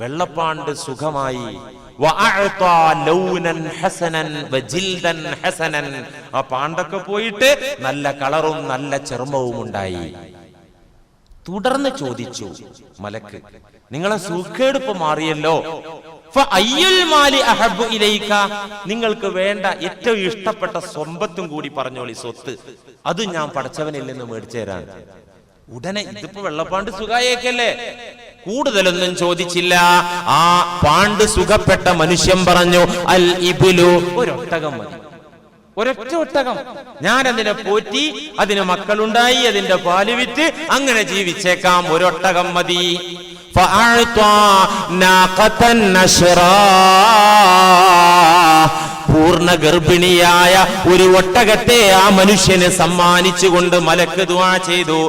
വെള്ളപ്പാണ്ട് സുഖമായി. ആ പാണ്ടൊക്കെ പോയിട്ട് നല്ല കളറും നല്ല ചർമ്മവും ഉണ്ടായി. തുടർന്ന് ചോദിച്ചു മലക്ക് നിങ്ങളെ സുഖേടുപ്പ് മാറിയല്ലോ? നിങ്ങൾക്ക് വേണ്ട ഏറ്റവും ഇഷ്ടപ്പെട്ട സ്വമ്പത്തും കൂടി പറഞ്ഞോളി സ്വത്ത്. അത് ഞാൻ പടച്ചവനിൽ നിന്ന് മേടിച്ചു തരാൻ ഉടനെ ഇതിപ്പോ വെള്ളപ്പാണ്ട് സുഖായേക്കല്ലേ കൂടുതലൊന്നും ചോദിച്ചില്ല ആ പാണ്ട് സുഖപ്പെട്ട മനുഷ്യൻ പറഞ്ഞു അൽ ഇബുലു ഒരൊട്ടകം മതി ഒരൊറ്റ ഒട്ടകം ഞാൻ അതിനെ പോറ്റി അതിന് മക്കളുണ്ടായി അതിന്റെ പാല് വിറ്റ് അങ്ങനെ ജീവിച്ചേക്കാം ഒരൊട്ടകം മതി فأعطى ناقة نشرا. പൂർണ ഗർഭിണിയായ ഒരു ഒട്ടകത്തെ ആ മനുഷ്യന് സമ്മാനിച്ചുകൊണ്ട് മലക്ക് ദുവാ ചെയ്തു.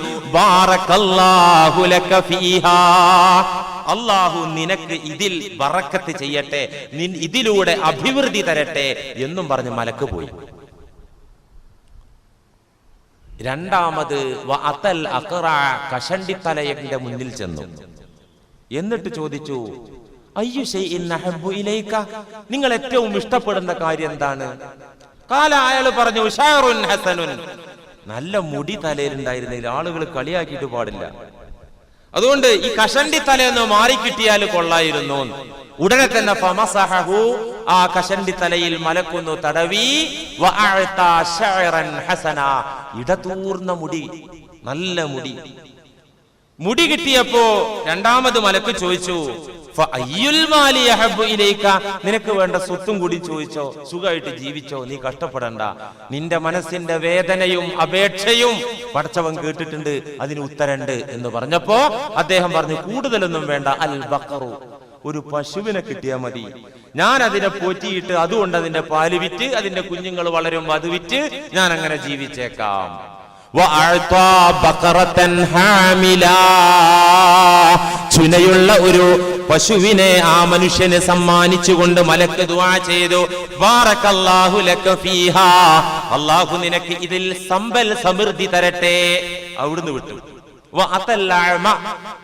അള്ളാഹു നിനക്ക് ഇതിൽ വറക്കത്ത് ചെയ്യട്ടെ നിൻ ഇതിലൂടെ അഭിവൃദ്ധി തരട്ടെ എന്നും പറഞ്ഞ് മലക്ക് പോയി. രണ്ടാമത് അതൽ അഖറ കഷണ്ടിത്തലയന്റെ മുന്നിൽ ചെന്നു. എന്നിട്ട് ചോദിച്ചു നിങ്ങൾ ഏറ്റവും ഇഷ്ടപ്പെടുന്ന കാര്യം എന്താണ്? കാല അയാൾ പറഞ്ഞു ഷാറുൻ ഹസനുൻ. നല്ല മുടി തലയിലുണ്ടായിരുന്നെങ്കിൽ ആളുകൾ കളിയാക്കിയിട്ട് പാടില്ല. അതുകൊണ്ട് ഈ കഷണ്ടി തലയൊന്ന് മാറിക്കിട്ടിയാൽ കൊള്ളായിരുന്നു. ഉടനെ തന്നെ ആ കഷണ്ടി തലയിൽ മലക്കുന്നു തടവി ഹസന. ഇടതൂർന്ന മുടി നല്ല മുടി. മുടി കിട്ടിയപ്പോ രണ്ടാമത് മലക്ക് ചോദിച്ചു നിനക്ക് വേണ്ട സ്വത്തും കൂടി ചോദിച്ചോ സുഖമായിട്ട് ജീവിച്ചോ നീ കഷ്ടപ്പെടണ്ട. നിന്റെ മനസ്സിന്റെ വേദനയും അപേക്ഷയും പടച്ചവൻ കേട്ടിട്ടുണ്ട് അതിന് ഉത്തരണ്ട് എന്ന് പറഞ്ഞപ്പോ അദ്ദേഹം പറഞ്ഞു കൂടുതലൊന്നും വേണ്ട അൽ ബക്കറു ഒരു പശുവിനെ കിട്ടിയാൽ മതി. ഞാൻ അതിനെ പോറ്റിയിട്ട് അതുകൊണ്ട് അതിന്റെ പാൽ വിറ്റ് അതിന്റെ കുഞ്ഞുങ്ങൾ വളരും അത് വിറ്റ് ഞാൻ അങ്ങനെ ജീവിച്ചേക്കാം. ചുനയുള്ള ഒരു പശുവിനെ ആ മനുഷ്യന് സമ്മാനിച്ചുകൊണ്ട് മലക്ക് ദുവാ ചെയ്തു. അള്ളാഹു നിനക്ക് ഇതിൽ സമ്പൽ സമൃദ്ധി തരട്ടെ. അവിടുന്ന് വിട്ടു.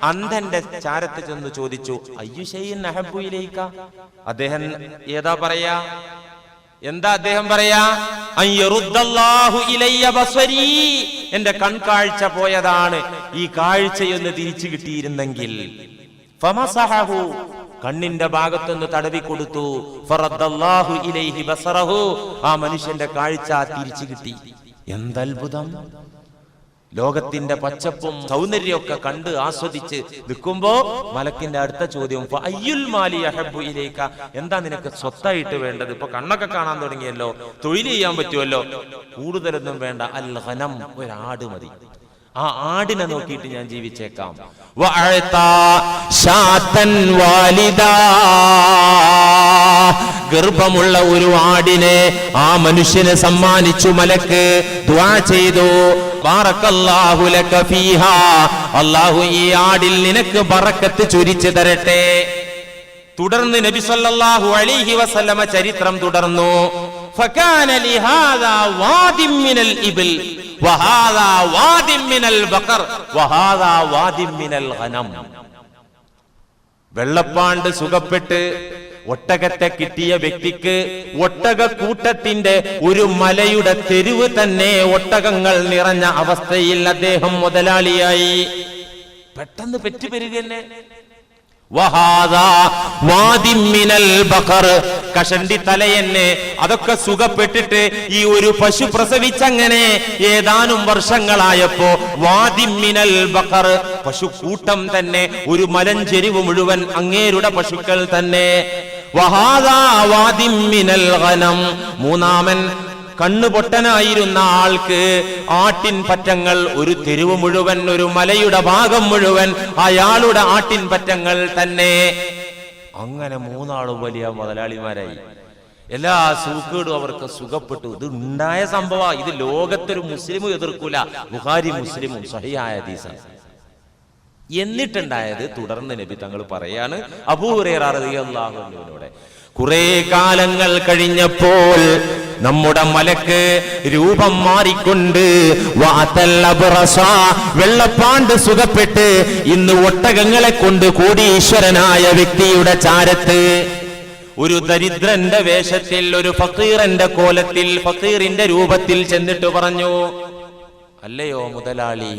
അന്ധന്റെ ചാരത്ത് ചെന്ന് ചോദിച്ചു അയ്യു ഷൈഇൻ അഹബ്ബു ഇലൈക? അദ്ദേഹം ഏതാ പറയാ? എന്താ അദ്ദേഹം പറയാ? അയ്യറുദ്ദല്ലാഹു ഇലയ്യ ബസ്വരീ. എന്റെ കൺകാഴ്ച പോയതാണ് ഈ കാഴ്ചയൊന്ന് തിരിച്ചു കിട്ടിയിരുന്നെങ്കിൽ. കണ്ണിന്റെ ഭാഗത്തൊന്ന് തടവി കൊടുത്തു ഇലൈഹി ബസറഹു. ആ മനുഷ്യന്റെ കാഴ്ച തിരിച്ചു കിട്ടി എന്തത്ഭുതം ലോകത്തിന്റെ പച്ചപ്പും സൗന്ദര്യമൊക്കെ കണ്ട് ആസ്വദിച്ച് നിൽക്കുമ്പോ മലക്കിന്റെ അടുത്ത ചോദ്യം "ഫ അയ്യുൽ മാലി അഹബുയിലേക്ക എന്താ നിനക്ക് സ്വത്തായിട്ട് വേണ്ടത്? ഇപ്പൊ കണ്ണൊക്കെ കാണാൻ തുടങ്ങിയല്ലോ തൊഴിൽ ചെയ്യാൻ പറ്റുമല്ലോ. കൂടുതലൊന്നും വേണ്ട അൽ ഹനം ഒരാട് മതി. ആ ആടിനെ നോക്കിയിട്ട് ഞാൻ ജീവിച്ചേക്കാം. ഗർഭമുള്ള ഒരു ആടിനെ ആ മനുഷ്യനെ സമ്മാനിച്ചു മലക്ക്. ദ്വാ ചെയ്തു. അല്ലാഹു ഈ ആടിൽ നിനക്ക് പറക്കത്ത് ചൊരിച്ചു തരട്ടെ. തുടർന്ന് നബി സല്ലല്ലാഹു അലൈഹി വസല്ലമ ചരിത്രം തുടർന്നു. ഫകാന ലിഹാദാ മിനൽ വഹാദാ മിനൽ ബഖർ വഹാദാ മിനൽ ഗനം. വെള്ളപ്പാണ്ട് സുഖപ്പെട്ട് ഒട്ടകത്തെ കിട്ടിയ വ്യക്തിക്ക് ഒട്ടക കൂട്ടത്തിന്റെ ഒരു മലയുടെ തെരുവ് തന്നെ ഒട്ടകങ്ങൾ നിറഞ്ഞ അവസ്ഥയിൽ അദ്ദേഹം മുതലാളിയായി പെട്ടെന്ന് പെറ്റുപെരുക തന്നെ. കഷണ്ടി തലയെന്നെ അതൊക്കെ സുഖപ്പെട്ടിട്ട് ഈ ഒരു പശു പ്രസവിച്ചങ്ങനെ ഏതാനും വർഷങ്ങളായപ്പോ വാദിം മിനൽ ബഖർ. പശു കൂട്ടം തന്നെ ഒരു മലഞ്ചെരിവ് മുഴുവൻ അങ്ങേരുടെ പശുക്കൾ തന്നെ മൂന്നാമൻ കണ്ണുപൊട്ടനായിരുന്ന ആൾക്ക് ആട്ടിൻ പറ്റങ്ങൾ ഒരു തെരുവ് മുഴുവൻ ഒരു മലയുടെ ഭാഗം മുഴുവൻ അയാളുടെ ആട്ടിൻ പറ്റങ്ങൾ തന്നെ. അങ്ങനെ മൂന്നാളും വലിയ മുതലാളിമാരായി. എല്ലാ സൂക്കേടും അവർക്ക് സുഖപ്പെട്ടു. ഇത് ഉണ്ടായ സംഭവം ഇത് ലോകത്തൊരു മുസ്ലിമും എതിർക്കൂല. ബുഹാരി മുസ്ലിമും സഹിയായ ഹദീസാണ്. എന്നിട്ടുണ്ടായത് തുടർന്ന് നബി തങ്ങൾ പറയാണ് അബൂഹുറേറിയാഹുവിനോടെ കുറെ കാലങ്ങൾ കഴിഞ്ഞപ്പോൾ നമ്മുടെ മലക്ക് രൂപം മാറിക്കൊണ്ട് വെള്ളപ്പാണ്ട് സുഖപ്പെട്ട് ഇന്ന് ഒട്ടകങ്ങളെ കൊണ്ട് കോടീശ്വരനായ വ്യക്തിയുടെ ചാരത്ത് ഒരു ദരിദ്രന്റെ വേഷത്തിൽ ഒരു ഫക്കീറിന്റെ കോലത്തിൽ ഫക്കീറിന്റെ രൂപത്തിൽ ചെന്നിട്ട് പറഞ്ഞു അല്ലയോ മുതലാളി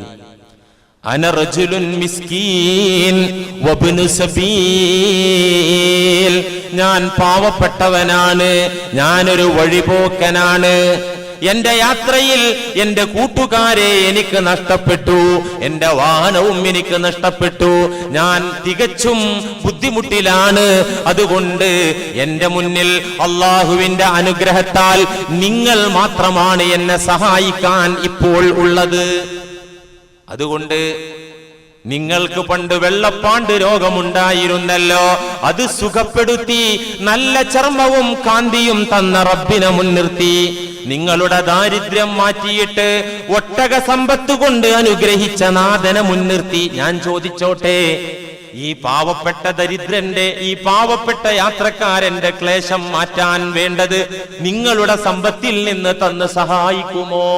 അന റജുലുൻ മിസ്കീൻ വബ്നു സബീൽ. ഞാൻ പാവപ്പെട്ടവനാണ് ഞാനൊരു വഴിപോക്കനാണ്. എന്റെ യാത്രയിൽ എന്റെ കൂട്ടുകാരെ എനിക്ക് നഷ്ടപ്പെട്ടു എന്റെ വാഹനവും എനിക്ക് നഷ്ടപ്പെട്ടു. ഞാൻ തികച്ചും ബുദ്ധിമുട്ടിലാണ്. അതുകൊണ്ട് എന്റെ മുന്നിൽ അള്ളാഹുവിന്റെ അനുഗ്രഹത്താൽ നിങ്ങൾ മാത്രമാണ് എന്നെ സഹായിക്കാൻ ഇപ്പോൾ ഉള്ളത്. അതുകൊണ്ട് നിങ്ങൾക്ക് പണ്ട് വെള്ളപ്പാണ്ട് രോഗമുണ്ടായിരുന്നല്ലോ. അത് സുഖപ്പെടുത്തി നല്ല ചർമ്മവും കാന്തിയും തന്ന റബ്ബിനെ മുൻനിർത്തി. നിങ്ങളുടെ ദാരിദ്ര്യം മാറ്റിയിട്ട് ഒട്ടക സമ്പത്ത് കൊണ്ട് അനുഗ്രഹിച്ച നാഥനെ മുൻനിർത്തി. ഞാൻ ചോദിച്ചോട്ടെ ഈ പാവപ്പെട്ട ദരിദ്രന്റെ ഈ പാവപ്പെട്ട യാത്രക്കാരന്റെ ക്ലേശം മാറ്റാൻ വേണ്ടത് നിങ്ങളുടെ സമ്പത്തിൽ നിന്ന് തന്ന് സഹായിക്കുമോ?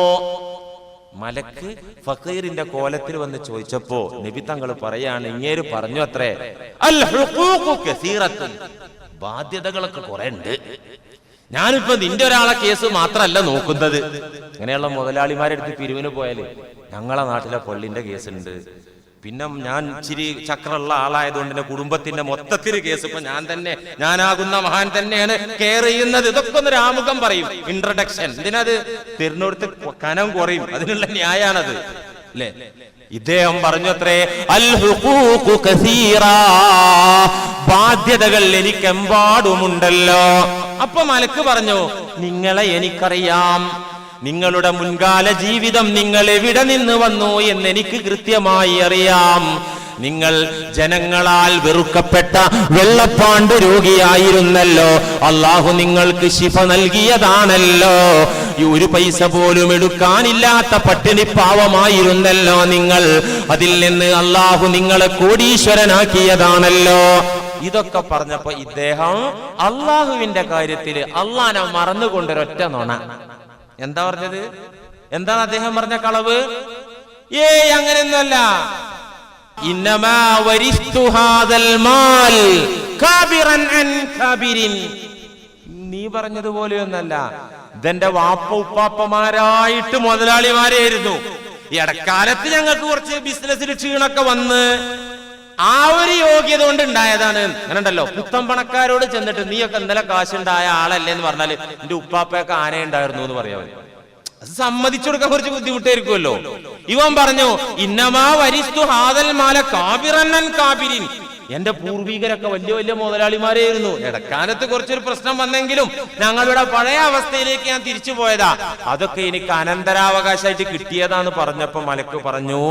മലക്ക് ഫക്കീറിന്റെ കോലത്തിൽ വന്ന് ചോദിച്ചപ്പോ നബി തങ്ങൾ പറയാണ് ഇങ്ങേര് പറഞ്ഞു അത്രേ. ബാധ്യതകളൊക്കെ കുറെ ഉണ്ട് ഞാനിപ്പോ നിന്റെ ഒരാളെ കേസ് മാത്രമല്ല നോക്കുന്നത്. ഇങ്ങനെയുള്ള മുതലാളിമാരെടുത്ത് പിരിവിന് പോയാൽ ഞങ്ങളെ നാട്ടിലെ പള്ളിന്റെ കേസുണ്ട്. പിന്നെ ഞാൻ ഇച്ചിരി ചക്രമുള്ള ആളായതുകൊണ്ട് എന്റെ കുടുംബത്തിന്റെ മൊത്തത്തിൽ കേസ് ഇപ്പൊ ഞാൻ തന്നെ ഞാനാകുന്ന മഹാൻ തന്നെയാണ്. കെയർ ചെയ്യുന്നത് ഇതൊക്കെ ഒന്ന് രാമുഖം പറയും. ഇൻട്രഡക്ഷൻ ഇതിനത് തിരുന്നോടുത്ത് കനം കുറയും. അതിനുള്ള ന്യായാണത്. അല്ലേ? ഇദ്ദേഹം പറഞ്ഞു അത്രേ അൽ ഹുഖൂഖു കസീറാ. ബാധ്യതകൾ എനിക്കെമ്പാടുമുണ്ടല്ലോ. അപ്പൊ മലക്ക് പറഞ്ഞു നിങ്ങളെ എനിക്കറിയാം. നിങ്ങളുടെ മുൻകാല ജീവിതം നിങ്ങൾ എവിടെ നിന്ന് വന്നു എന്ന് എനിക്ക് കൃത്യമായി അറിയാം. നിങ്ങൾ ജനങ്ങളാൽ വെറുക്കപ്പെട്ട വെള്ളപ്പാണ്ട് രോഗിയായിരുന്നല്ലോ. അള്ളാഹു നിങ്ങൾക്ക് ശിഫ നൽകിയതാണല്ലോ. ഈ ഒരു പൈസ പോലും എടുക്കാനില്ലാത്ത പട്ടിണി പാവമായിരുന്നല്ലോ നിങ്ങൾ. അതിൽ നിന്ന് അള്ളാഹു നിങ്ങളെ കോടീശ്വരനാക്കിയതാണല്ലോ. ഇതൊക്കെ പറഞ്ഞപ്പോ ഇദ്ദേഹം അള്ളാഹുവിന്റെ കാര്യത്തിൽ അള്ളാനെ മറന്നുകൊണ്ടൊരൊറ്റ നുണ. എന്താ പറഞ്ഞത്? എന്താണ് അദ്ദേഹം പറഞ്ഞ കളവ്? ഏ അങ്ങനെയൊന്നുമല്ല. നീ പറഞ്ഞതുപോലെയൊന്നല്ല. ഇതെന്റെ വാപ്പ ഉപ്പാപ്പമാരായിട്ട് മുതലാളിമാരായിരുന്നു. ഇടക്കാലത്ത് ഞങ്ങൾക്ക് കുറച്ച് ബിസിനസ്സിൽ ക്ഷീണൊക്കെ വന്ന് ആ ഒരു യോഗ്യത കൊണ്ട് ഉണ്ടായതാണ്. അങ്ങനെ ഉണ്ടല്ലോ പുത്തൻ പണക്കാരോട് ചെന്നിട്ട് നീയൊക്കെ ഇന്നലെ കാശുണ്ടായ ആളല്ലേ എന്ന് പറഞ്ഞാൽ എന്റെ ഉപ്പാപ്പയൊക്കെ ആന ഉണ്ടായിരുന്നു എന്ന് പറയാൻ അത് സമ്മതിച്ചു കൊടുക്കാൻ കുറച്ച് ബുദ്ധിമുട്ടായിരിക്കുമല്ലോ. ഇവൻ പറഞ്ഞു ഇന്നമാ വരിസ്തു ഹാദൽ മാല കാബിറന്നൻ കാബിരിൻ. എന്റെ പൂർവികരൊക്കെ വലിയ വലിയ മുതലാളിമാരായിരുന്നു. ഇടക്കാലത്ത് കുറച്ചൊരു പ്രശ്നം വന്നെങ്കിലും ഞങ്ങളുടെ പഴയ അവസ്ഥയിലേക്ക് ഞാൻ തിരിച്ചു പോയതാ. അതൊക്കെ എനിക്ക് അനന്തരാവകാശമായിട്ട് കിട്ടിയതാന്ന് പറഞ്ഞപ്പോ മലക്ക് പറഞ്ഞു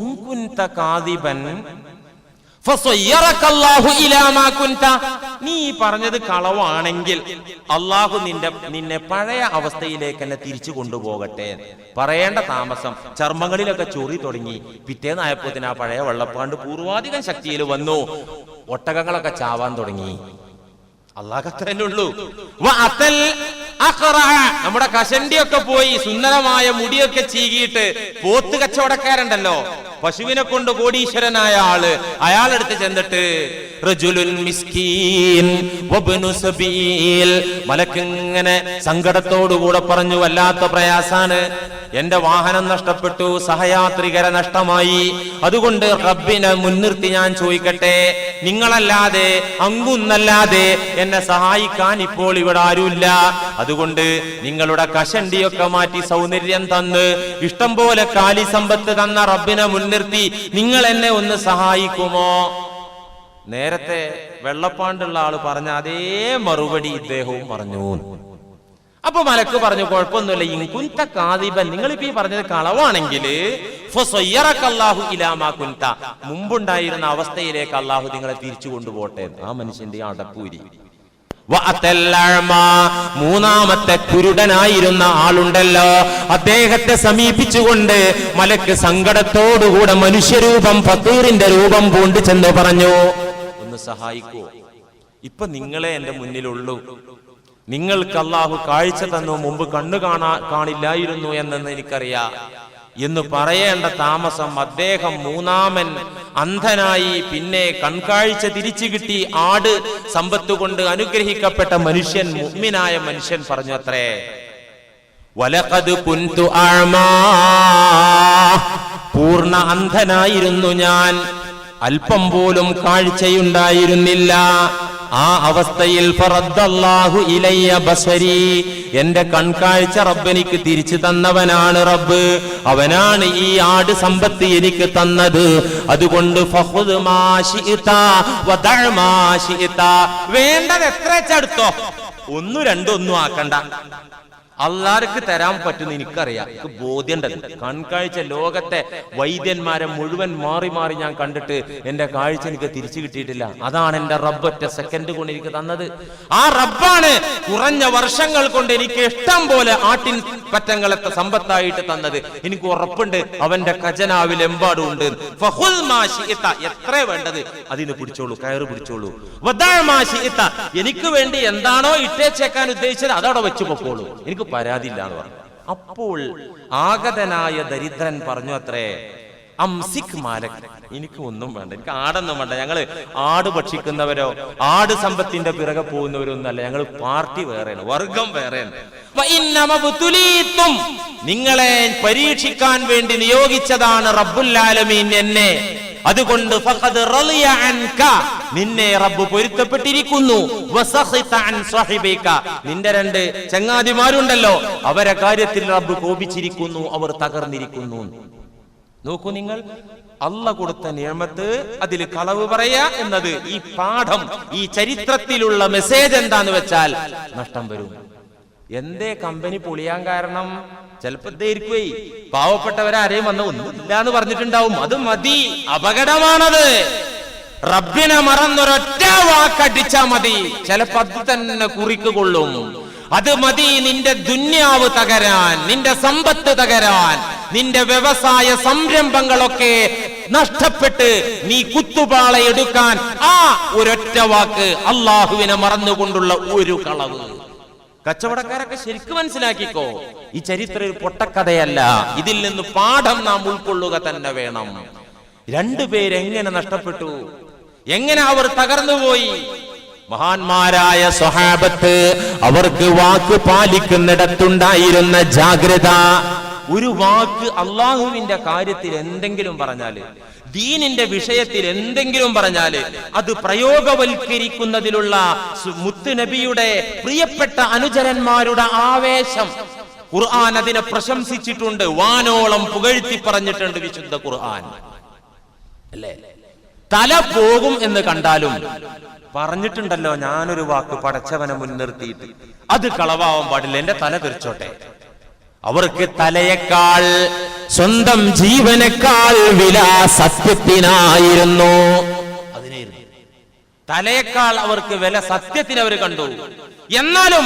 ഇൻകുന്ത കാതിബൻ നീ പറഞ്ഞത് കളവാണെങ്കിൽ അള്ളാഹു നിന്റെ നിന്നെ പഴയ അവസ്ഥയിലേക്ക് തന്നെ തിരിച്ചു കൊണ്ടുപോകട്ടെ. പറയേണ്ട താമസം ചർമ്മങ്ങളിലൊക്കെ ചൊറി തുടങ്ങി. പിറ്റേന്നായപ്പോത്തിന് ആ പഴയ വെള്ളപ്പാണ്ട് പൂർവാധികം ശക്തിയിൽ വന്നു. ഒട്ടകങ്ങളൊക്കെ ചാവാൻ തുടങ്ങി. അള്ളാഹ് അത്രല്ലേ ഉള്ളൂ. വ അതൽ അഖറഅ. നമ്മുടെ കഷണ്ടിയൊക്കെ പോയി സുന്ദരമായ മുടിയൊക്കെ ചീകിയിട്ട് പോത്ത് കച്ചവടക്കാരുണ്ടല്ലോ. പശുവിനെ കൊണ്ട് കോടീശ്വരനായ ആൾ അയാളെടുത്ത് ചെന്നിട്ട് മലക്കിങ്ങനെ സങ്കടത്തോടുകൂടെ പറഞ്ഞു വല്ലാത്ത പ്രയാസാണ്. എന്റെ വാഹനം നഷ്ടപ്പെട്ടു സഹയാത്രികരെ നഷ്ടമായി. അതുകൊണ്ട് റബ്ബിനെ മുൻനിർത്തി ഞാൻ ചോദിക്കട്ടെ. നിങ്ങളല്ലാതെ അങ്ങുന്നല്ലാതെ എന്നെ സഹായിക്കാൻ ഇപ്പോൾ ഇവിടെ ആരുമില്ല. അതുകൊണ്ട് നിങ്ങളുടെ കഷണ്ടിയൊക്കെ മാറ്റി സൗന്ദര്യം തന്ന് ഇഷ്ടം പോലെ കാലി സമ്പത്ത് തന്ന റബ്ബിനെ മുൻനിർത്തി നിങ്ങൾ എന്നെ ഒന്ന് സഹായിക്കുമോ? നേരത്തെ വെള്ളപ്പാണ്ടുള്ള ആൾ പറഞ്ഞ അതേ മറുപടി ഇദ്ദേഹവും പറഞ്ഞു. അപ്പൊ മലക്ക് പറഞ്ഞു കുഴപ്പമൊന്നുമില്ല ഇൻകുന്ത കാതിബൻ നിങ്ങളിപ്പോ ഈ പറഞ്ഞത് കളവാണെങ്കിൽ അള്ളാഹു ഇലാമാ കുന്ത. മുമ്പുണ്ടായിരുന്ന അവസ്ഥയിലേക്ക് അള്ളാഹു നിങ്ങളെ തിരിച്ചു കൊണ്ടുപോട്ടെ ആ മനുഷ്യന്റെ അടപ്പൂരി. മൂന്നാമത്തെ കുരുടനായിരുന്ന ആളുണ്ടല്ലോ. അദ്ദേഹത്തെ സമീപിച്ചുകൊണ്ട് മലക്ക് സങ്കടത്തോടുകൂടെ മനുഷ്യരൂപം ഫത്തൂറിന്റെ രൂപം പൂണ്ട് ചെന്ന് പറഞ്ഞു. ഒന്ന് സഹായിക്കൂ. ഇപ്പൊ നിങ്ങളെ എന്റെ മുന്നിലുള്ളൂ. നിങ്ങൾക്ക് അള്ളാഹു കാഴ്ച തന്നു മുമ്പ് കണ്ണു കാണാ കാണില്ലായിരുന്നു എന്നെന്ന് എനിക്കറിയാം. എന്ന് പറയേണ്ട താമസം അദ്ദേഹം മൂന്നാമൻ അന്ധനായി പിന്നെ കൺകാഴ്ച തിരിച്ചു കിട്ടി ആട് സമ്പത്ത് കൊണ്ട് അനുഗ്രഹിക്കപ്പെട്ട മനുഷ്യൻ മുഗ്മിനായ മനുഷ്യൻ പറഞ്ഞു അത്രേ വലക്കത് കുന്തു ആഴ്മാ പൂർണ അന്ധനായിരുന്നു ഞാൻ. അല്പം പോലും കാഴ്ചയുണ്ടായിരുന്നില്ല. ആ അവസ്ഥയിൽ എന്റെ കൺകാഴ്ച റബ്ബെനിക്ക് തിരിച്ചു തന്നവനാണ് റബ്ബ്. അവനാണ് ഈ ആട് സമ്പത്ത് എനിക്ക് തന്നത്. അതുകൊണ്ട്. വേണ്ടത് എത്ര വെച്ചെടുത്തോ ഒന്നു രണ്ടൊന്നും ആക്കണ്ട. അള്ളാർക്ക് തരാൻ പറ്റുന്ന എനിക്കറിയാം. എനിക്ക് ബോധ്യണ്ടത് കൺകാഴ്ച ലോകത്തെ വൈദ്യന്മാരെ മുഴുവൻ മാറി മാറി ഞാൻ കണ്ടിട്ട് എന്റെ കാഴ്ച എനിക്ക് തിരിച്ചു കിട്ടിയിട്ടില്ല. അതാണ് എന്റെ റബ്ബ് ഒറ്റ സെക്കൻഡ് കൊണ്ട് എനിക്ക് തന്നത്. ആ റബ്ബാണ് കുറഞ്ഞ വർഷങ്ങൾ കൊണ്ട് എനിക്ക് ഇഷ്ടം പോലെ ആട്ടിൻ പറ്റങ്ങളത്തെ സമ്പത്തായിട്ട് തന്നത്. എനിക്ക് ഉറപ്പുണ്ട്. അവന്റെ ഖജനാവിൽ എമ്പാടും ഉണ്ട് എത്ര വേണ്ടത്? അതിന് പിടിച്ചോളൂ. കയറ് പിടിച്ചോളൂ. എനിക്ക് വേണ്ടി എന്താണോ ഇട്ടേച്ചേക്കാൻ ഉദ്ദേശിച്ചത് അതവിടെ വെച്ച് പൊക്കോളൂ. എനിക്ക് പരാതിയില്ല എന്ന് പറഞ്ഞു. അപ്പോൾ ആഗതനായ ദരിദ്രൻ പറഞ്ഞു അത്രേ. അംസിക് മാലക് എനിക്ക് ഒന്നും വേണ്ട എനിക്ക് ആടൊന്നും വേണ്ട. ഞങ്ങൾ ആട് ഭക്ഷിക്കുന്നവരോ ആട് സമ്പത്തിന്റെ പിറകെ പോകുന്നവരോ ഒന്നല്ല ഞങ്ങൾ പാർട്ടി വേറെയാണ് വർഗം വഇന്നമ നിങ്ങളെ പരീക്ഷിക്കാൻ വേണ്ടി നിയോഗിച്ചതാണ് റബ്ബുല്ലാലമീൻ എന്നെ. അതുകൊണ്ട്. നിന്നെ റബ്ബ് പൊരുത്തപ്പെട്ടിരിക്കുന്നു. നിന്റെ രണ്ട് ചങ്ങാതിമാരുണ്ടല്ലോ അവരെ കാര്യത്തിൽ റബ്ബ് കോപിച്ചിരിക്കുന്നു അവർ തകർന്നിരിക്കുന്നു. നോക്കൂ നിങ്ങൾ അല്ല കൊടുത്ത നിയമത്ത് അതിൽ കളവ് പറയാ എന്നത് ഈ പാഠം ഈ ചരിത്രത്തിലുള്ള മെസ്സേജ് എന്താന്ന് വെച്ചാൽ നഷ്ടം വരും. എന്തേ കമ്പനി പൊളിയാൻ കാരണം? ചിലപ്പോ ഇതായിരിക്കുവേ പാവപ്പെട്ടവരാരെയും വന്ന ഒന്നുമില്ല എന്ന് പറഞ്ഞിട്ടുണ്ടാവും. അത് മതി അപകടമാണത്. റബ്ബിനെ മറന്നൊരൊറ്റ വാക്കടിച്ചാ മതി. ചിലപ്പോ അത് തന്നെ കുറിക്ക് അത് മതി നിന്റെ ദുന്യാവ് തകരാൻ നിന്റെ സമ്പത്ത് തകരാൻ നിന്റെ വ്യവസായ സംരംഭങ്ങളൊക്കെ നഷ്ടപ്പെട്ട് നീ കുത്തുപാള എടുക്കാൻ. ആ ഒരൊറ്റ വാക്ക് അള്ളാഹുവിനെ മറന്നുകൊണ്ടുള്ള ഒരു കളവ്. കച്ചവടക്കാരൊക്കെ ശരിക്കും മനസ്സിലാക്കിക്കോ ഈ ചരിത്രം ഒരു പൊട്ടക്കഥയല്ല. ഇതിൽ നിന്ന് പാഠം നാം ഉൾക്കൊള്ളുക തന്നെ വേണം. രണ്ടുപേരെങ്ങനെ നഷ്ടപ്പെട്ടു? എങ്ങനെ അവർ തകർന്നുപോയി? മഹാന്മാരായ സ്വഹാബത്ത് അവർക്ക് വാക്ക് പാലിക്കുന്നിടത്തുണ്ടായിരുന്ന ജാഗ്രത. ഒരു വാക്ക് അള്ളാഹുവിന്റെ കാര്യത്തിൽ എന്തെങ്കിലും പറഞ്ഞാൽ ദീനിന്റെ വിഷയത്തിൽ എന്തെങ്കിലും പറഞ്ഞാൽ അത് പ്രയോഗവൽക്കരിക്കുന്നതിലുള്ള മുത്ത് നബിയുടെ പ്രിയപ്പെട്ട അനുചരന്മാരുടെ ആവേശം. ഖുർആൻ അതിനെ പ്രശംസിച്ചിട്ടുണ്ട് വാനോളം പുകഴ്ത്തി പറഞ്ഞിട്ടുണ്ട് വിശുദ്ധ ഖുർആൻ. അല്ലേ? തല പോകും എന്ന് കണ്ടാലും പറഞ്ഞിട്ടുണ്ടല്ലോ ഞാനൊരു വാക്ക് പടച്ചവനെ മുൻനിർത്തിയിട്ട് അത് കളവാവാൻ പാടില്ല എന്റെ തല തെറിച്ചോട്ടെ. അവർക്ക് തലയേക്കാൾ സ്വന്തം ജീവനേക്കാൾ വില സത്യത്തിനായിരുന്നു തലയേക്കാൾ അവർക്ക് വില സത്യത്തിന് അവർ കണ്ടു. എന്നാലും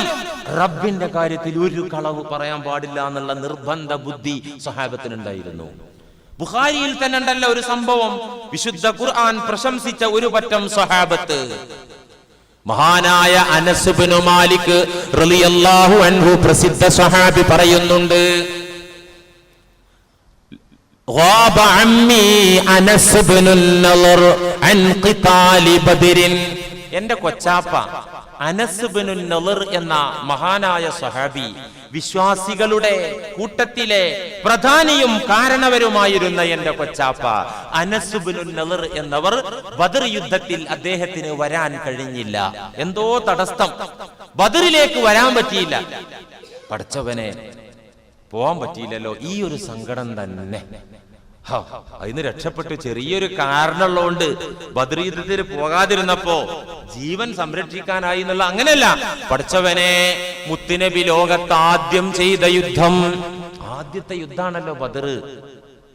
റബ്ബിന്റെ കാര്യത്തിൽ ഒരു കളവ് പറയാൻ പാടില്ല എന്നുള്ള നിർബന്ധ ബുദ്ധി സഹാബത്തിനുണ്ടായിരുന്നു. ബുഖാരിയിൽ തന്നെ ഉണ്ടല്ലോ ഒരു സംഭവം വിശുദ്ധ ഖുർആൻ പ്രശംസിച്ച ഒരു പറ്റം സഹാബത്ത് മഹാനായ അനസുബിനു മാലിക് റളിയല്ലാഹു അൻഹു പ്രസിദ്ധ സഹാബി പറയുന്നുണ്ട് غاب عمي أنس بن النضر عن قتال بدر എന്റെ കൊച്ചാപ്പ അനസ് ബിനു നളിർ എന്ന മഹാനായ സഹാബി വിശ്വാസികളുടെ കൂട്ടത്തിലെ പ്രധാനിയും കാരണവരുമായിരുന്ന എന്റെ കൊച്ചാപ്പ അനസ് ബിനു എന്നവർ ബദർ യുദ്ധത്തിൽ അദ്ദേഹത്തിന് വരാൻ കഴിഞ്ഞില്ല. എന്തോ തടസ്സം. ബദറിലേക്ക് വരാൻ പറ്റിയില്ല. പഠിച്ചവനെ പോവാൻ പറ്റിയില്ലല്ലോ. ഈ ഒരു സങ്കടം തന്നെ. അതിന് രക്ഷപ്പെട്ട് ചെറിയൊരു കാരണമുള്ളതുകൊണ്ട് ബദ്രീദത്തിന് പോകാതിരുന്നപ്പോ ജീവൻ സംരക്ഷിക്കാനായി എന്നുള്ള അങ്ങനെയല്ല. പഠിച്ചവനെ മുത്തുനബി ലോകത്ത് ആദ്യം ചെയ്ത യുദ്ധം. ആദ്യത്തെ യുദ്ധാണല്ലോ ബദർ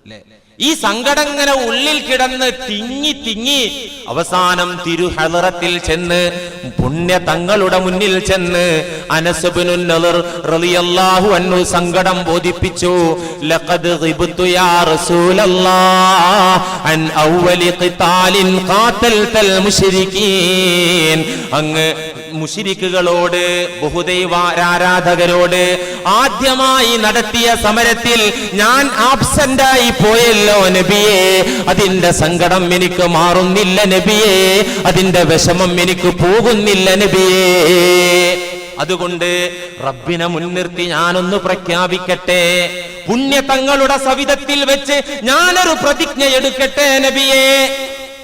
അല്ലെ ഈ സങ്കടങ്ങനെ ഉള്ളിൽ കിടന്ന് തിങ്ങി തിങ്ങി അവസാനം തിരുഹലറത്തിൽ ചെന്ന് പുണ്യ തങ്ങളുടെ മുന്നിൽ ചെന്ന് റളിയല്ലാഹു അൻഹു സങ്കടം ബോധിപ്പിച്ചു. ലഖദ് ഗിബ്തു യാ റസൂലല്ലാഹ് അൻ ഔവലി ഖിതാലിൻ ഖാതൽതൽ മുശ്രിക്കീൻ അങ്ങ് മുഷിരിക്കുകളോട് ബഹുദൈവാരാധകരോട് ആദ്യമായി നടത്തിയ സമരത്തിൽ ഞാൻ ആബ്സെന്റായി പോയല്ലോ നബിയെ. അതിന്റെ സങ്കടം എനിക്ക് മാറുന്നില്ല നബിയെ. അതിന്റെ വിഷമം എനിക്ക് പോകുന്നില്ല നബിയെ. അതുകൊണ്ട് റബ്ബിനെ മുൻനിർത്തി ഞാനൊന്ന് പ്രഖ്യാപിക്കട്ടെ. പുണ്യ തങ്ങളുടെ സവിധത്തിൽ വെച്ച് ഞാനൊരു പ്രതിജ്ഞ എടുക്കട്ടെ നബിയെ.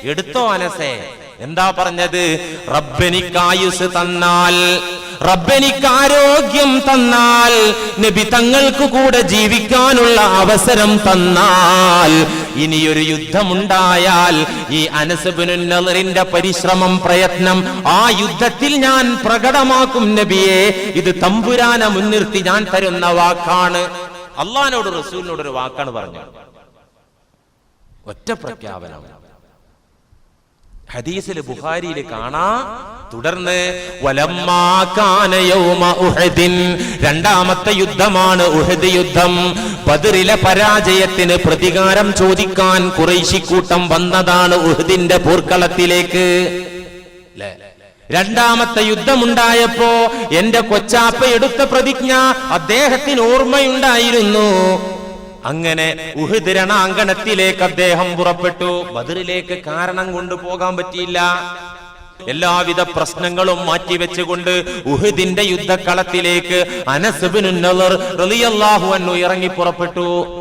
എടുത്തോ അനസേ? എന്താ പറഞ്ഞത്? റബ്ബനിക്കായുസ് തന്നാൽ റബ്ബനിക്കാരോഗ്യം തന്നാൽ നബി തങ്ങൾക്ക് കൂടെ ജീവിക്കാനുള്ള അവസരം തന്നാൽ. ഇനിയൊരു യുദ്ധമുണ്ടായാൽ ഈ അനസബിനുന്നറിന്റെ പരിശ്രമം പ്രയത്നം ആ യുദ്ധത്തിൽ ഞാൻ പ്രകടമാക്കും നബിയെ. ഇത് തമ്പുരാനെ മുൻനിർത്തി ഞാൻ തരുന്ന വാക്കാണ്. അള്ളഹാനോട് റസൂലിനോട് ഒരു വാക്കാണ് പറഞ്ഞത്. ഒറ്റ പ്രഖ്യാപനം. ഹദീസിൽ ബുഖാരിയിൽ കാണാ തുടർന്ന് രണ്ടാമത്തെ യുദ്ധമാണ് ഉഹദ് യുദ്ധം. ബദറിലെ പരാജയത്തിന് പ്രതികാരം ചോദിക്കാൻ കുറേശിക്കൂട്ടം വന്നതാണ് ഉഹദിന്റെ പൂർക്കളത്തിലേക്ക്? രണ്ടാമത്തെ യുദ്ധമുണ്ടായപ്പോ എന്റെ കൊച്ചാപ്പ എടുത്ത പ്രതിജ്ഞ അദ്ദേഹത്തിന് ഓർമ്മയുണ്ടായിരുന്നു. അങ്ങനെ ഉഹുദ് രണാങ്കണത്തിലേക്ക് അദ്ദേഹം പുറപ്പെട്ടു. ബദറിലേക്ക് കാരണം കൊണ്ടുപോകാൻ പറ്റിയില്ല. എല്ലാവിധ പ്രശ്നങ്ങളും മാറ്റിവെച്ചുകൊണ്ട് ഉഹുദിന്റെ യുദ്ധക്കളത്തിലേക്ക് അനസുബിനുല്ലാഹു ഇറങ്ങി പുറപ്പെട്ടു.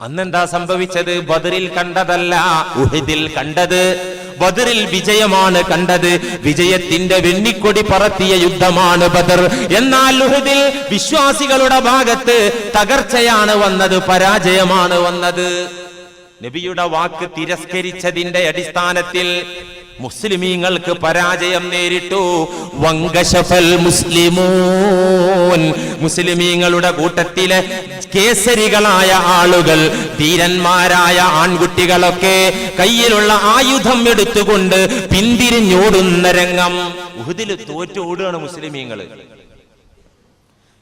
അന്നെന്താ സംഭവിച്ചത്? ബദറിൽ കണ്ടതല്ല ഉഹുദിൽ കണ്ടത്. ബദറിൽ വിജയമാണ് കണ്ടത്. വിജയത്തിന്റെ വെണ്ണിക്കൊടി പറത്തിയ യുദ്ധമാണ് ബദർ. എന്നാൽ ലുഹദിൽ വിശ്വാസികളുടെ ഭാഗത്ത് തകർച്ചയാണ് വന്നത് പരാജയമാണ് വന്നത്. നബിയുടെ വാക്ക് തിരസ്കരിച്ചതിന്റെ അടിസ്ഥാനത്തിൽ മുസ്ലിമീങ്ങൾക്ക് പരാജയം നേരിട്ടു. വങ്കശഫൽ മുസ്ലിമൂൻ. മുസ്ലിമീങ്ങളുടെ കൂട്ടത്തിലെ കേസരികളായ ആളുകൾ ധീരന്മാരായ ആൺകുട്ടികളൊക്കെ കയ്യിലുള്ള ആയുധം എടുത്തുകൊണ്ട് പിന്തിരിഞ്ഞോടുന്ന രംഗം. ഉഹുദിൽ തോറ്റോടുകയാണ് മുസ്ലിമീങ്ങൾ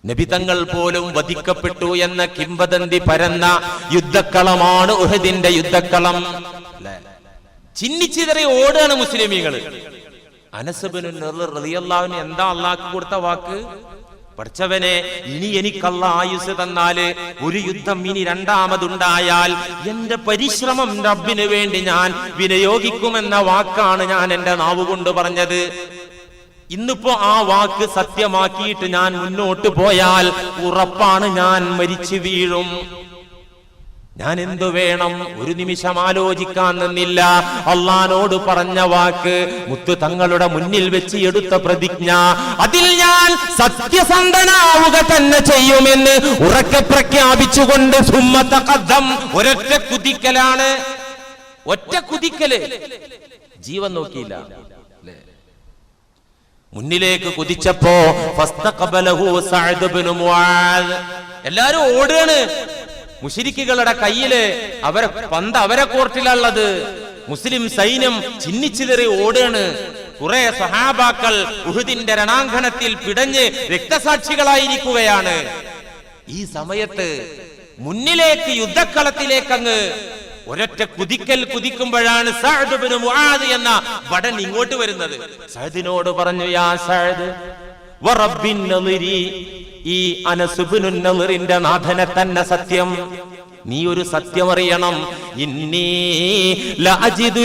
നബിതങ്ങൾ പോലും വധിക്കപ്പെട്ടു എന്ന കിംവദന്തി പരന്ന യുദ്ധക്കളമാണ് ഉഹദിന്റെ യുദ്ധക്കളം. ല്ലേ? ചിന്നിച്ചിതറി ഓടുകയാണ് മുസ്ലിമീകൾ അനസബിന് എന്താ അള്ളാഹ്ക്ക് കൊടുത്ത വാക്ക്? പഠിച്ചവനെ ഇനി എനിക്കല്ല ആയുസ് തന്നാൽ ഒരു യുദ്ധം ഇനി രണ്ടാമതുണ്ടായാൽ എന്റെ പരിശ്രമം റബ്ബിനു വേണ്ടി ഞാൻ വിനിയോഗിക്കുമെന്ന വാക്കാണ് ഞാൻ എന്റെ നാവ് കൊണ്ട് പറഞ്ഞത്. ഇന്നിപ്പോ ആ വാക്ക് സത്യമാക്കിയിട്ട് ഞാൻ മുന്നോട്ട് പോയാൽ ഉറപ്പാണ് ഞാൻ മരിച്ചു വീഴും. ഞാൻ എന്തു വേണം? ഒരു നിമിഷം ആലോചിക്കാൻ നിന്നില്ല. അള്ളഹാനോട് പറഞ്ഞ വാക്ക് മുത്തു തങ്ങളുടെ മുന്നിൽ വെച്ച് എടുത്ത പ്രതിജ്ഞ. അതിൽ ഞാൻ സത്യസന്ധനാവുക തന്നെ ചെയ്യുമെന്ന് ഉറക്കെ പ്രഖ്യാപിച്ചുകൊണ്ട് സുമ്മത്ത കഥം ഒരൊറ്റ കുതിക്കലാണ്. ഒറ്റ കുതിക്കൽ. ജീവൻ നോക്കിയില്ല. മുന്നിലേക്ക് കുതിച്ചപ്പോ. എല്ലാരും ഓടുകയാണ്. മുഷിരിക്കുകളുടെ കയ്യിൽ അവരെ പന്ത് അവരെ കോർട്ടിലുള്ളത് മുസ്ലിം സൈന്യം ചിന്നിച്ചിതറി ഓടുകയാണ്. കുറെ സഹാബാക്കൾ ഉഹുദിന്റെ രണാങ്കണത്തിൽ പിടഞ്ഞ് രക്തസാക്ഷികളായിരിക്കുകയാണ്. ഈ സമയത്ത് മുന്നിലേക്ക് യുദ്ധക്കളത്തിലേക്ക് അങ്ങ് ഒരൊറ്റ കുതിക്കൽ കുതിക്കുമ്പോഴാണ് സഅദ് ഇബ്നു മുആദ് എന്ന വടൻ ഇങ്ങോട്ട് വരുന്നത്. സഹദിനോട് പറഞ്ഞു യാ നളിരി ഈ അനസുബ്നു നളിറിന്റെ നാഥനെ തന്നെ സത്യം. നീ ഒരു സത്യം അറിയണം ഇന്നീ ലഅജിദു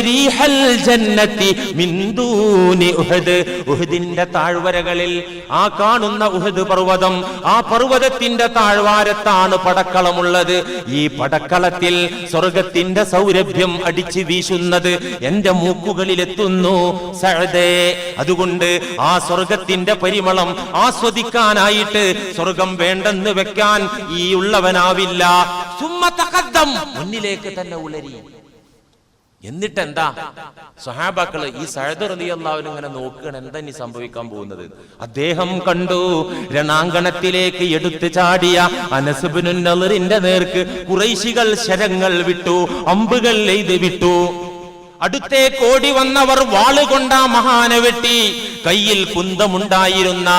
ജന്നത്തി മിൻ ദൂനി ഉഹദ്. ഉഹദിന്റെ താഴ്വരകളിൽ ആ കാണുന്ന ഉഹദ് പർവതം ആ പർവതത്തിന്റെ താഴ്വാരത്താണ് പടക്കളമുള്ളത്. ഈ പടക്കളത്തിൽ സ്വർഗത്തിന്റെ സൗരഭ്യം അടിച്ചു വീശുന്നത് എന്റെ മൂക്കുകളിൽ എത്തുന്നു സഅദേ. അതുകൊണ്ട് ആ സ്വർഗത്തിന്റെ പരിമളം ആസ്വദിക്കാനായിട്ട് സ്വർഗം വേണ്ടെന്ന് വെക്കാൻ ഈ ഉള്ളവനാവില്ല. സുമ്മ മുന്നിലേക്ക് തന്നെ ഉളരി എന്നിട്ട് എന്താ സഹാബാക്കൾ ഈ സഴദ് റളിയല്ലാഹു ഇങ്ങനെ നോക്കുകയാണ് എന്താ ഇനി സംഭവിക്കാൻ പോകുന്നത്? അദ്ദേഹം കണ്ടു രണാങ്കണത്തിലേക്ക് എടുത്തു ചാടിയ അനസുബിനു നളറിന്റെ നേർക്ക് കുറൈശികൾ ശരങ്ങൾ വിട്ടു അമ്പുകൾ എഴുതി വിട്ടു. അടുത്തേ കോടി വന്നവർ വാളുകൊണ്ട മഹാന വെട്ടി. കയ്യിൽ കുന്തമുണ്ടായിരുന്ന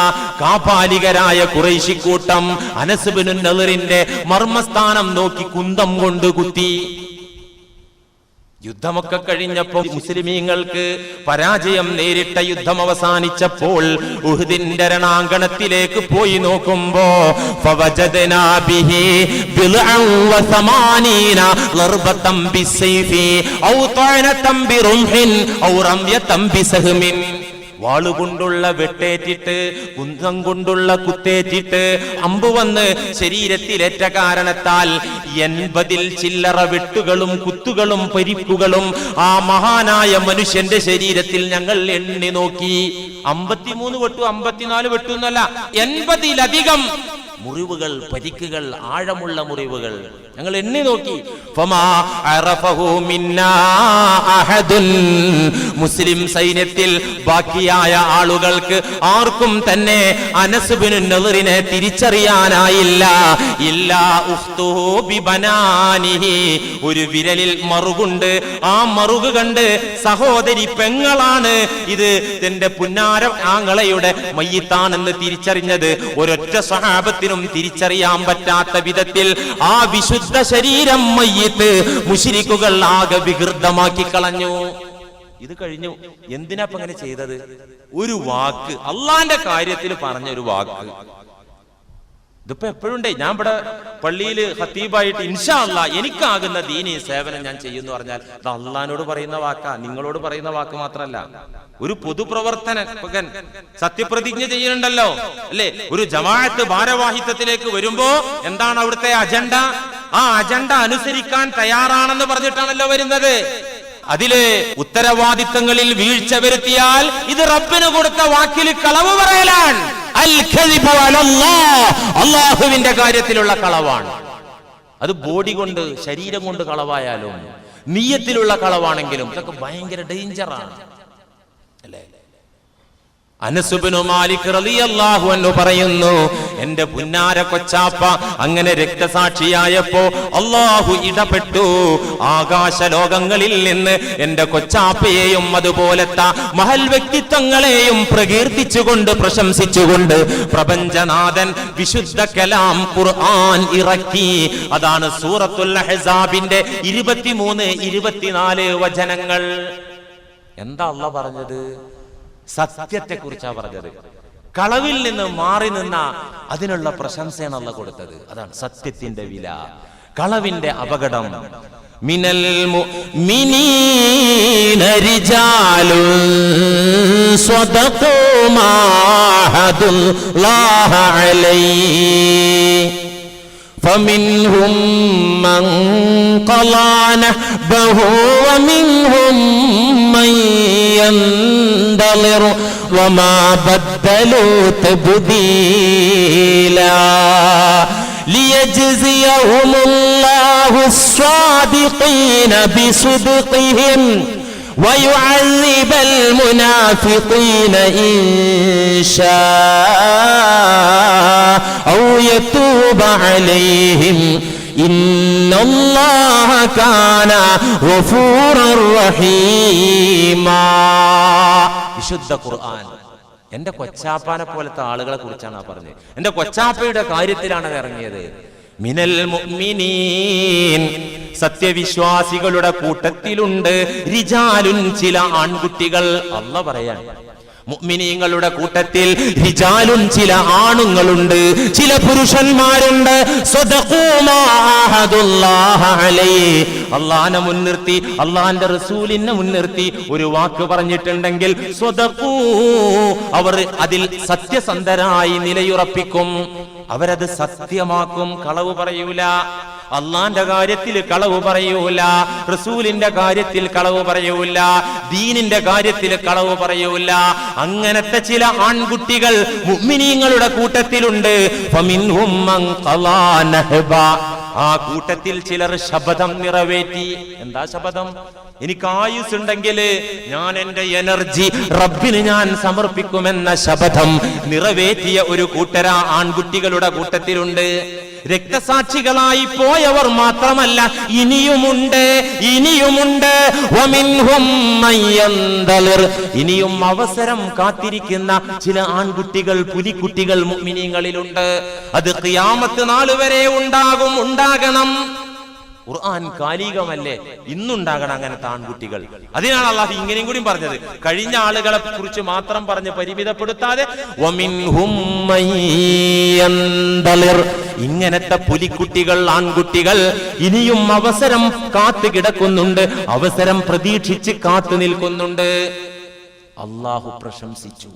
കാപാലികരായ കുറേശിക്കൂട്ടം അനസുബിനു നളറിന്റെ മർമ്മസ്ഥാനം നോക്കി കുന്തം കൊണ്ട് കുത്തി. യുദ്ധമൊക്കെ കഴിഞ്ഞപ്പോൾ മുസ്ലിമീങ്ങൾക്ക് പരാജയം നേരിട്ട യുദ്ധം അവസാനിച്ചപ്പോൾ ഉഹുദിന്റെ രണാങ്കണത്തിലേക്ക് പോയി നോക്കുമ്പോ ഔ തഅനതം ബിറുംഹിൻ ഔ റംയതം വാളുകൊണ്ടുള്ള വെട്ടേറ്റിട്ട് കുന്തം കൊണ്ടുള്ള കുത്തേറ്റിട്ട് അമ്പ് വന്ന് ശരീരത്തിലേറ്റ കാരണത്താൽ എൺപതിൽ ചില്ലറ വെട്ടുകളും കുത്തുകളും പരിപ്പുകളും ആ മഹാനായ മനുഷ്യന്റെ ശരീരത്തിൽ ഞങ്ങൾ എണ്ണി നോക്കി. അമ്പത്തിമൂന്ന് വെട്ടു അമ്പത്തിനാല് വെട്ടു എന്നല്ല എൺപതിലധികം മുറിവുകൾ പരിക്കുകൾ ആഴമുള്ള മുറിവുകൾ. ഞങ്ങൾ എണ്ണി നോക്കി. മുസ്ലിം സൈന്യത്തിൽ ബാക്കിയായ ആളുകൾക്ക് ആർക്കും തന്നെ അനസുബിനു നെതിറിനെ തിരിച്ചറിയാനായില്ല. ഒരു വിരലിൽ മറുകുണ്ട്. ആ മറുക് കണ്ട് സഹോദരി പെങ്ങളാണ്. ഇത് തന്റെ പുന്നാര ആങ്ങളയുടെ മയ്യത്താണെന്ന് തിരിച്ചറിഞ്ഞത്. ഒരൊറ്റ സഹാബത്തിനും തിരിച്ചറിയാൻ പറ്റാത്ത വിധത്തിൽ ആ വിശുദ്ധ ശരീരം മയ്യത്ത് മുഷിരിക്കുകൾ ആകെ വികൃതമാക്കി കളഞ്ഞു. ഇത് കഴിഞ്ഞു. എന്തിനാപ്പങ്ങനെ ചെയ്തത്? ഒരു വാക്ക്. അള്ളാന്റെ കാര്യത്തിൽ പറഞ്ഞ ഒരു വാക്ക്. ഇതിപ്പോ എപ്പോഴുണ്ടേ? ഞാൻ ഇവിടെ പള്ളിയിൽ ഹത്തീബായിട്ട് ഇൻഷാ എനിക്കാകുന്ന ദീനീ സേവനം ഞാൻ ചെയ്യുന്നു പറഞ്ഞാൽ അത് അള്ളഹാനോട് പറയുന്ന വാക്കാ നിങ്ങളോട് പറയുന്ന വാക്ക് മാത്രല്ല. ഒരു പൊതുപ്രവർത്തനൻ സത്യപ്രതിജ്ഞ ചെയ്യുന്നുണ്ടല്ലോ. അല്ലെ? ഒരു ജമാഅത്ത് ഭാരവാഹിത്വത്തിലേക്ക് വരുമ്പോ എന്താണ് അവിടുത്തെ അജണ്ട? ആ അജണ്ട അനുസരിക്കാൻ തയ്യാറാണെന്ന് പറഞ്ഞിട്ടാണല്ലോ വരുന്നത്. അതിൽ ഉത്തരവാദിത്തങ്ങളിൽ വീഴ്ച വരുത്തിയാൽ ഇത് റബ്ബിന് കൊടുത്ത വാക്കിൽ കളവ് പറയലാണ്. അള്ളാഹുവിന്റെ കാര്യത്തിലുള്ള കളവാണ്. അത് ബോഡി കൊണ്ട് ശരീരം കൊണ്ട് കളവായാലും നീയത്തിലുള്ള കളവാണെങ്കിലും ഇതൊക്കെ ഭയങ്കര ഡേഞ്ചറാണ്. അല്ലേ? മാലിക് റളിയല്ലാഹു അൻഹു പറയുന്നു എന്റെ പുന്നാര കൊച്ചാപ്പ അങ്ങനെ രക്തസാക്ഷിയായപ്പോ അള്ളാഹു ഇടപെട്ടു. ആകാശ ലോകങ്ങളിൽ നിന്ന് എന്റെ കൊച്ചാപ്പയെയും അതുപോലത്തെ മഹൽ വ്യക്തിത്വങ്ങളെയും പ്രകീർത്തിച്ചുകൊണ്ട് പ്രശംസിച്ചുകൊണ്ട് പ്രപഞ്ചനാഥൻ വിശുദ്ധ കലാം ഖുർആൻ ഇറക്കി. അതാണ് സൂറത്തുൽ അഹ്സാബിന്റെ ഇരുപത്തിമൂന്ന് ഇരുപത്തിനാല് വചനങ്ങൾ. എന്താ അള്ള പറഞ്ഞത്? സത്യത്തെ കുറിച്ചാ പറഞ്ഞത്. കളവിൽ നിന്ന് മാറി നിന്ന അതിനുള്ള പ്രശംസയാണ് അല്ല കൊടുത്തത്. അതാണ് സത്യത്തിന്റെ വില. കളവിന്റെ അപകടം. മിനൽ മുഅ്മിനീന റിജാലുൻ സ്വദഖൂ മാ അഹദുല്ലാഹ അലൈഹി فمنهم من قضى نحبه ومنهم من ينتظر وما بدلوا تبديلا. ليجزيهم الله الصادقين بصدقهم. ويعذب المنافقين إن شاء أو يتوب عليهم إن الله كان غفورا رحيما വിശുദ്ധ ഖുർആൻ എന്റെ കൊച്ചാപ്പാനെ പോലത്തെ ആളുകളെ കുറിച്ചാണ് ആ പറഞ്ഞത് എന്റെ കൊച്ചാപ്പയുടെ കാര്യത്തിലാണ് അത് ഇറങ്ങിയത് മിനൽ മുഅ്മിനീൻ സത്യവിശ്വാസികളുടെ കൂട്ടത്തിലുണ്ട്. റിജാലുൻ ചില ആൺകുട്ടികൾ. അല്ല പറയാൻ മുഅ്മിനീങ്ങളുടെ കൂട്ടത്തിൽ റിജാലും ചില ആണുങ്ങളുണ്ട്. ചില പുരുഷന്മാരുണ്ട്. അള്ളാനെ മുൻനിർത്തി അള്ളാന്റെ റസൂലിനെ മുൻനിർത്തി ഒരു വാക്ക് പറഞ്ഞിട്ടുണ്ടെങ്കിൽ അവർ അതിൽ സത്യസന്ധരായി നിലയുറപ്പിക്കും. അവരത് സത്യമാക്കും കളവ് പറയൂല. അള്ളാന്റെ കാര്യത്തിൽ കളവ് പറയൂല റസൂലിന്റെ കാര്യത്തിൽ കളവ് പറയൂല ദീനിന്റെ കാര്യത്തിൽ കളവ് പറയൂല. അങ്ങനത്തെ ചില ആൺകുട്ടികൾ മുഅ്മിനീങ്ങളുടെ കൂട്ടത്തിലുണ്ട്. ആ കൂട്ടത്തിൽ ചിലർ ശബദം നിറവേറ്റി. എന്താ ശബദം എനിക്ക് ആയുസ് ഉണ്ടെങ്കിൽ ഞാൻ എന്റെ എനർജി റബ്ബിന് ഞാൻ സമർപ്പിക്കുമെന്ന ശബദം നിറവേറ്റിയ ഒരു കൂട്ടര ആൺകുട്ടികളുടെ കൂട്ടത്തിലുണ്ട്. രക്തസാക്ഷികളായി പോയവർ മാത്രമല്ല ഇനിയുമുണ്ട് ഇനിയുമുണ്ട്. ഇനിയും അവസരം കാത്തിരിക്കുന്ന ചില ആൺകുട്ടികൾ പുലിക്കുട്ടികൾ മിനിങ്ങളിലുണ്ട് അത് ക്യാമത്ത് നാളുവരെ ഉണ്ടാകും ഉണ്ടാകണം. ഖുർആൻ കാലികമല്ലേ? ഇന്നുണ്ടാകണം അങ്ങനത്തെ ആൺകുട്ടികൾ അതിനാണ് അള്ളാഹു ഇങ്ങനെയും കൂടി പറഞ്ഞത്. കഴിഞ്ഞ ആളുകളെ കുറിച്ച് മാത്രം പറഞ്ഞ് പരിമിതപ്പെടുത്താതെ. ഇങ്ങനത്തെ പുലിക്കുട്ടികൾ ആൺകുട്ടികൾ ഇനിയും അവസരം കാത്തു കിടക്കുന്നുണ്ട്. അവസരം പ്രതീക്ഷിച്ച് കാത്തു നിൽക്കുന്നുണ്ട്. അള്ളാഹു പ്രശംസിച്ചു.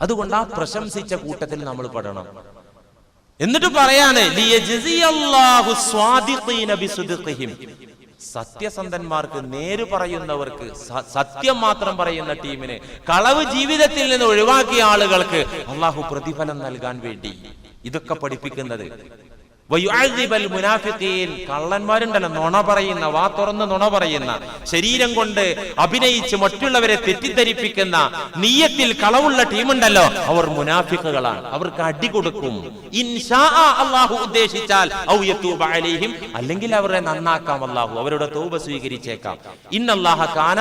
അതുകൊണ്ട് ആ പ്രശംസിച്ച കൂട്ടത്തിൽ നമ്മൾ പെടണം. എന്നിട്ട് പറയാണ്. സത്യസന്ധന്മാർക്ക് നേര് പറയുന്നവർക്ക് സത്യം മാത്രം പറയുന്ന ടീമിന് കളവ് ജീവിതത്തിൽ നിന്ന് ഒഴിവാക്കിയ ആളുകൾക്ക് അള്ളാഹു പ്രതിഫലം നൽകാൻ വേണ്ടി ഇതൊക്കെ പഠിപ്പിക്കുന്നത്. കള്ളന്മാരുണ്ടല്ലോ നുണ പറയുന്ന വാ തുറന്ന് നുണ പറയുന്ന ശരീരം കൊണ്ട് അഭിനയിച്ച് മറ്റുള്ളവരെ തെറ്റിദ്ധരിപ്പിക്കുന്ന നീയത്തിൽ കളവുള്ള ടീമുണ്ടല്ലോ. അവർ മുനാഫിക്കുകളാണ് അവർക്ക് അടി കൊടുക്കും. അള്ളാഹു ഉദ്ദേശിച്ചാൽ അല്ലെങ്കിൽ അവരെ നന്നാക്കാം അള്ളാഹു അവരുടെ തൗബ സ്വീകരിച്ചേക്കാം. ഇന്നല്ലാഹ കാന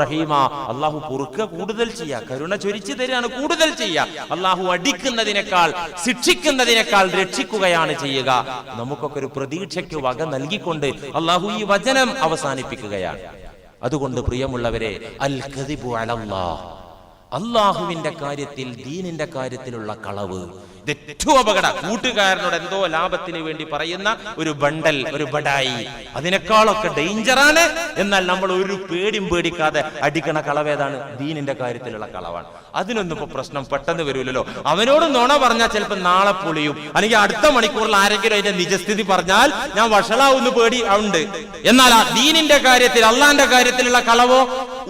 റഹീമ. അള്ളാഹു പൊറുക്കുക കൂടുതൽ ചെയ്യുക കരുണ ചൊരിച്ചു തരികയാണ് കൂടുതൽ ചെയ്യുക അള്ളാഹു അടിക്കുന്നതിനേക്കാൾ ശിക്ഷിക്കുന്നതിനേക്കാൾ രക്ഷിക്കുകയാണ് ചെയ്യുക. നമുക്കൊക്കെ ഒരു പ്രതീക്ഷയ്ക്ക് വക നൽകിക്കൊണ്ട് അള്ളാഹു ഈ വചനം അവസാനിപ്പിക്കുകയാണ്. അതുകൊണ്ട് പ്രിയമുള്ളവരെ അൽ കദിബു അലല്ലാഹ്. അള്ളാഹുവിന്റെ കാര്യത്തിൽ ദീനിന്റെ കാര്യത്തിലുള്ള കളവ്. ഇത് ഏറ്റവും അപകട. കൂട്ടുകാരനോട് എന്തോ ലാഭത്തിന് വേണ്ടി പറയുന്ന ഒരു ബണ്ടൽ ഒരു ബഡായി അതിനേക്കാളൊക്കെ ഡേഞ്ചറാണ് എന്നാൽ നമ്മൾ ഒരു പേടിയും പേടിക്കാതെ അടിക്കണ കളവേതാണ് ദീനിന്റെ കാര്യത്തിലുള്ള കളവാണ്. അതിനൊന്നും ഇപ്പൊ പ്രശ്നം പെട്ടെന്ന് വരൂലല്ലോ. അവനോട് നുണ പറഞ്ഞാൽ ചിലപ്പോൾ നാളെ പൊളിയും. അല്ലെങ്കിൽ അടുത്ത മണിക്കൂറിൽ ആരെങ്കിലും അതിന്റെ നിജസ്ഥിതി പറഞ്ഞാൽ ഞാൻ വഷളാവുന്ന പേടി ഉണ്ട്. എന്നാൽ ആ ദീനിന്റെ കാര്യത്തിൽ അള്ളാന്റെ കാര്യത്തിലുള്ള കളവോ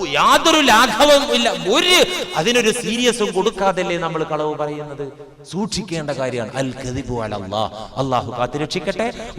യാതൊരു ലാഘവവും ഇല്ല. ഒരു അതിനൊരു സീരിയസും കൊടുക്കാതല്ലേ നമ്മൾ കളവ് പറയുന്നത്? സൂക്ഷിക്കേണ്ട കാര്യമാണ്. അൽ കദിബു അലല്ലാഹ്. അള്ളാഹു കാത്തിരക്ഷിക്കട്ടെ.